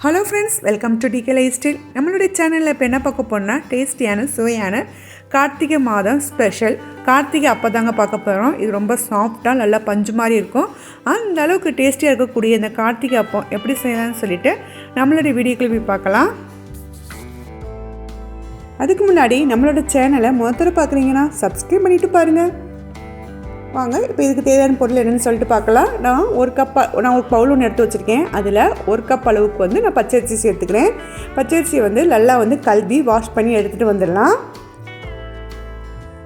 Hello friends welcome to TK lifestyle நம்மளுடைய சேனலில் இப்போ என்ன பார்க்க போனால் டேஸ்டியான சுவையான கார்த்திகை மாதம் ஸ்பெஷல் கார்த்திகை அப்போ தாங்க பார்க்க போகிறோம் இது ரொம்ப சாஃப்டாக நல்லா பஞ்சு மாதிரி இருக்கும். அந்த அளவுக்கு டேஸ்டியாக இருக்கக்கூடிய இந்த கார்த்திகை அப்பம் எப்படி செய்யலாம்னு சொல்லிட்டு நம்மளுடைய வீடியோக்கள் போய் பார்க்கலாம். அதுக்கு முன்னாடி நம்மளோட சேனலை முதல்ல பார்க்குறீங்கன்னா சப்ஸ்கிரைப் பண்ணிவிட்டு பாருங்கள் வாங்க இப்போ இதுக்கு தேவையான பொருள் என்னென்னு சொல்லிட்டு பார்க்கலாம். நான் ஒரு கப் நான் ஒரு பவுல் ஒன்று எடுத்து வச்சுருக்கேன். அதில் ஒரு கப் அளவுக்கு வந்து நான் பச்சரிசி சேர்த்துக்கிறேன். பச்சரிசியை வந்து நல்லா வந்து கழுவி வாஷ் பண்ணி எடுத்துகிட்டு வந்துடலாம்.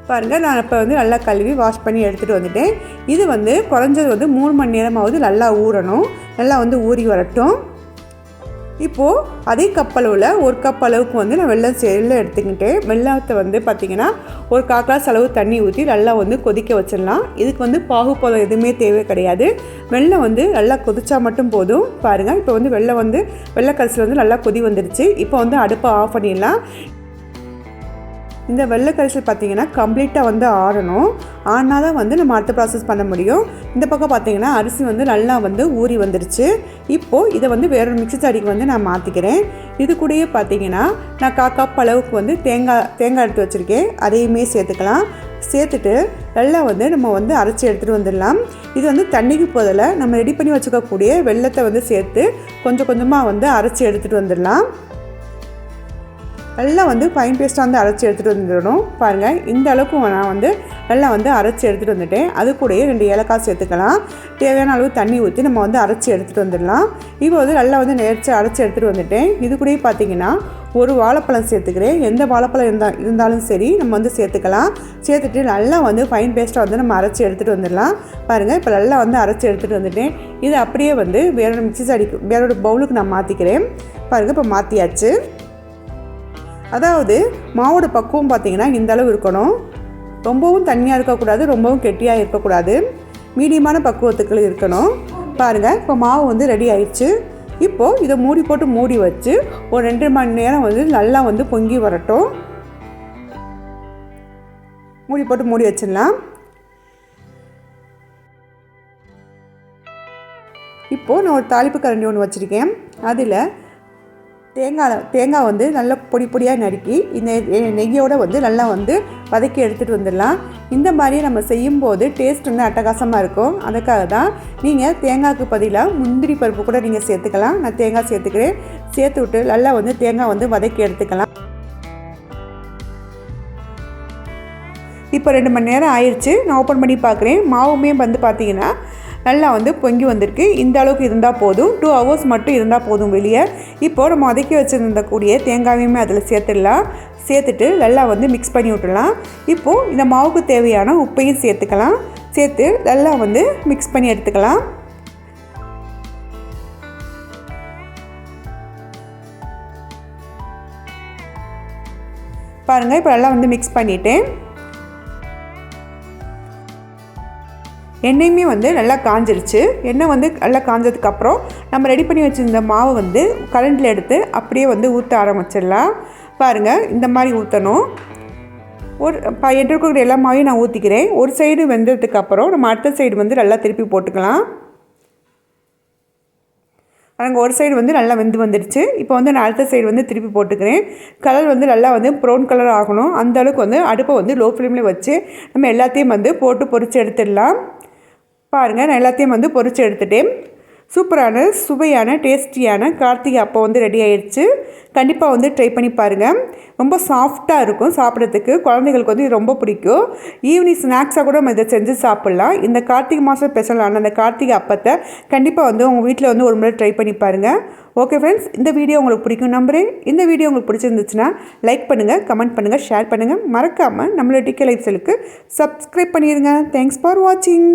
பாருங்கள் நான் இப்போ வந்து நல்லா கழுவி வாஷ் பண்ணி எடுத்துகிட்டு வந்துட்டேன். இது வந்து குறைஞ்சது வந்து மூணு மணி நேரமாவது நல்லா ஊறணும். நல்லா வந்து ஊறி வரட்டும். இப்போது அதே கப் அளவில் ஒரு கப் அளவுக்கு வந்து நான் வெள்ளம் செல்ல எடுத்துக்கிட்டு வெள்ளத்தை வந்து பார்த்திங்கன்னா ஒரு கால் அளவு தண்ணி ஊற்றி நல்லா வந்து கொதிக்க வச்சிடலாம். இதுக்கு வந்து பாகுப்பதம் எதுவுமே தேவை கிடையாது. வெள்ளம் வந்து நல்லா கொதிச்சா மட்டும் போதும். பாருங்கள் இப்போ வந்து வெள்ளம் வந்து வெள்ளைக்கரிசியில் வந்து நல்லா கொதி வந்துடுச்சு. இப்போ வந்து அடுப்பை ஆஃப் பண்ணிடலாம். இந்த வெள்ளை கரிசல் பார்த்திங்கன்னா கம்ப்ளீட்டாக வந்து ஆறணும். ஆனால் தான் வந்து நம்ம அடுத்த ப்ராசஸ் பண்ண முடியும். இந்த பக்கம் பார்த்திங்கன்னா அரிசி வந்து நல்லா வந்து ஊறி வந்துருச்சு. இப்போது இதை வந்து வேறொரு மிக்சி சாடிக்கு வந்து நான் மாற்றிக்கிறேன் இது கூடயே பார்த்திங்கன்னா நான் கா கப் அளவுக்கு வந்து தேங்காய் தேங்காய் எடுத்து வச்சுருக்கேன். அதையுமே சேர்த்துக்கலாம். சேர்த்துட்டு நல்லா வந்து நம்ம வந்து அரைச்சி எடுத்துகிட்டு வந்துடலாம். இது வந்து தண்ணிக்கு போதில் நம்ம ரெடி பண்ணி வச்சுக்கக்கூடிய வெள்ளத்தை வந்து சேர்த்து கொஞ்சம் கொஞ்சமாக வந்து அரைச்சி எடுத்துகிட்டு வந்துடலாம். நல்லா வந்து ஃபைன் பேஸ்ட்டாக வந்து அரைச்சி எடுத்துகிட்டு வந்துடணும். பாருங்கள் இந்த அளவுக்கு நான் வந்து நல்லா வந்து அரைச்சி எடுத்துகிட்டு வந்துட்டேன். அது கூடயே ரெண்டு ஏலக்காய் சேர்த்துக்கலாம். தேவையான அளவு தண்ணி ஊற்றி நம்ம வந்து அரைச்சி எடுத்துகிட்டு வந்துடலாம். இப்போ வந்து நல்லா வந்து நேர்ச்சி அரைச்சி எடுத்துகிட்டு வந்துட்டேன். இது கூடயே பார்த்தீங்கன்னா ஒரு வாழைப்பழம் சேர்த்துக்கிறேன். எந்த வாழைப்பழம் இருந்தால் இருந்தாலும் சரி நம்ம வந்து சேர்த்துக்கலாம். சேர்த்துட்டு நல்லா வந்து ஃபைன் பேஸ்ட்டாக வந்து நம்ம அரைச்சி எடுத்துகிட்டு வந்துடலாம். பாருங்கள் இப்போ நல்லா வந்து அரைச்சி எடுத்துகிட்டு வந்துட்டேன். இது அப்படியே வந்து வேறொரு மிக்சி சாடிக்கு வேறொரு பவுலுக்கு நான் மாற்றிக்கிறேன் பாருங்கள் இப்போ மாற்றியாச்சு அதாவது மாவோட பக்குவம் பார்த்திங்கன்னா இந்தளவு இருக்கணும். ரொம்பவும் தண்ணியாக இருக்கக்கூடாது ரொம்பவும் கெட்டியாக இருக்கக்கூடாது. மீடியமான பக்குவத்துக்கள் இருக்கணும். பாருங்கள் இப்போ மாவு வந்து ரெடி ஆயிடுச்சு. இப்போது இதை மூடி போட்டு மூடி வச்சு ஒரு ரெண்டு மணி நேரம் வந்து நல்லா வந்து பொங்கி வரட்டும். மூடி போட்டு மூடி வச்சிடலாம். இப்போது நான் ஒரு தாளிப்பு கரண்டி ஒன்று வச்சுருக்கேன். அதில் தேங்காய் தேங்காய் வந்து நல்லா பொடி பொடியாக நறுக்கி இந்த நெய்யோடு வந்து நல்லா வந்து வதக்கி எடுத்துகிட்டு வந்துடலாம். இந்த மாதிரி நம்ம செய்யும்போது டேஸ்ட் வந்து அட்டகாசமாக இருக்கும். அதுக்காக தான் நீங்கள் தேங்காய்க்கு பதிலாக முந்திரி பருப்பு கூட நீங்கள் சேர்த்துக்கலாம். நான் தேங்காய் சேர்த்துக்கிறேன். சேர்த்து விட்டு நல்லா வந்து தேங்காய் வந்து வதக்கி எடுத்துக்கலாம். இப்போ ரெண்டு மணி நேரம் ஆயிடுச்சு நான் ஓப்பன் பண்ணி பார்க்குறேன் மாவுமே வந்து பார்த்தீங்கன்னா நல்லா வந்து பொங்கி வந்திருக்கு. இந்த அளவுக்கு இருந்தால் போதும். டூ ஹவர்ஸ் மட்டும் இருந்தால் போதும் வெளியே. இப்போது நம்ம வதக்கி வச்சுருந்த கூடிய தேங்காயுமே அதில் சேர்த்துடலாம். சேர்த்துட்டு நல்லா வந்து மிக்ஸ் பண்ணி விட்டுடலாம். இப்போது இந்த மாவுக்கு தேவையான உப்பையும் சேர்த்துக்கலாம். சேர்த்து நல்லா வந்து மிக்ஸ் பண்ணி எடுத்துக்கலாம். பாருங்கள் இப்போ நல்லா வந்து மிக்ஸ் பண்ணிவிட்டேன் எண்ணெயுமே வந்து நல்லா காஞ்சிருச்சு. எண்ணெய் வந்து நல்லா காஞ்சதுக்கப்புறம் நம்ம ரெடி பண்ணி வச்சுருந்த மாவை வந்து கரண்டில் எடுத்து அப்படியே வந்து ஊற்ற ஆரம்பிச்சிடலாம். பாருங்கள் இந்த மாதிரி ஊற்றணும் ஒரு ப எல்லா மாவையும் நான் ஊற்றிக்கிறேன் ஒரு சைடு வெந்ததுக்கப்புறம் நம்ம அடுத்த சைடு வந்து நல்லா திருப்பி போட்டுக்கலாம். அங்கே ஒரு சைடு வந்து நல்லா வெந்து வந்துடுச்சு. இப்போ வந்து நான் அடுத்த சைடு வந்து திருப்பி போட்டுக்கிறேன். கலர் வந்து நல்லா வந்து ப்ரௌன் கலர் ஆகணும். அந்தளவுக்கு வந்து அடுப்பை வந்து லோ ஃப்ளேமில் வச்சு நம்ம எல்லாத்தையும் வந்து போட்டு பொறிச்சு எடுத்துடலாம். பாருங்கள் நான் எல்லாத்தையும் வந்து பொறிச்சு எடுத்துகிட்டேன் சூப்பரான சுவையான டேஸ்டியான கார்த்திகை அப்போ வந்து ரெடி ஆயிடுச்சு கண்டிப்பாக வந்து ட்ரை பண்ணி பாருங்கள் ரொம்ப சாஃப்டாக இருக்கும் சாப்பிட்றதுக்கு. குழந்தைங்களுக்கு வந்து இது ரொம்ப பிடிக்கும். ஈவினிங் ஸ்நாக்ஸாக கூட நம்ம இதை செஞ்சு சாப்பிட்லாம். இந்த கார்த்திகை மாதம் ஸ்பெஷலான அந்த கார்த்திகை அப்பத்தை கண்டிப்பாக வந்து உங்கள் வீட்டில் வந்து ஒரு முறை ட்ரை பண்ணி பாருங்கள் ஓகே ஃப்ரெண்ட்ஸ் இந்த வீடியோ உங்களுக்கு பிடிக்கும் நம்புறேன். இந்த வீடியோ உங்களுக்கு பிடிச்சிருந்துச்சுன்னா லைக் பண்ணுங்கள் கமெண்ட் பண்ணுங்கள் ஷேர் பண்ணுங்கள் மறக்காமல் நம்மளோட டிக்கே லைஃப் செலுக்கு சப்ஸ்கிரைப் பண்ணிடுங்க தேங்க்ஸ் ஃபார் வாட்சிங்.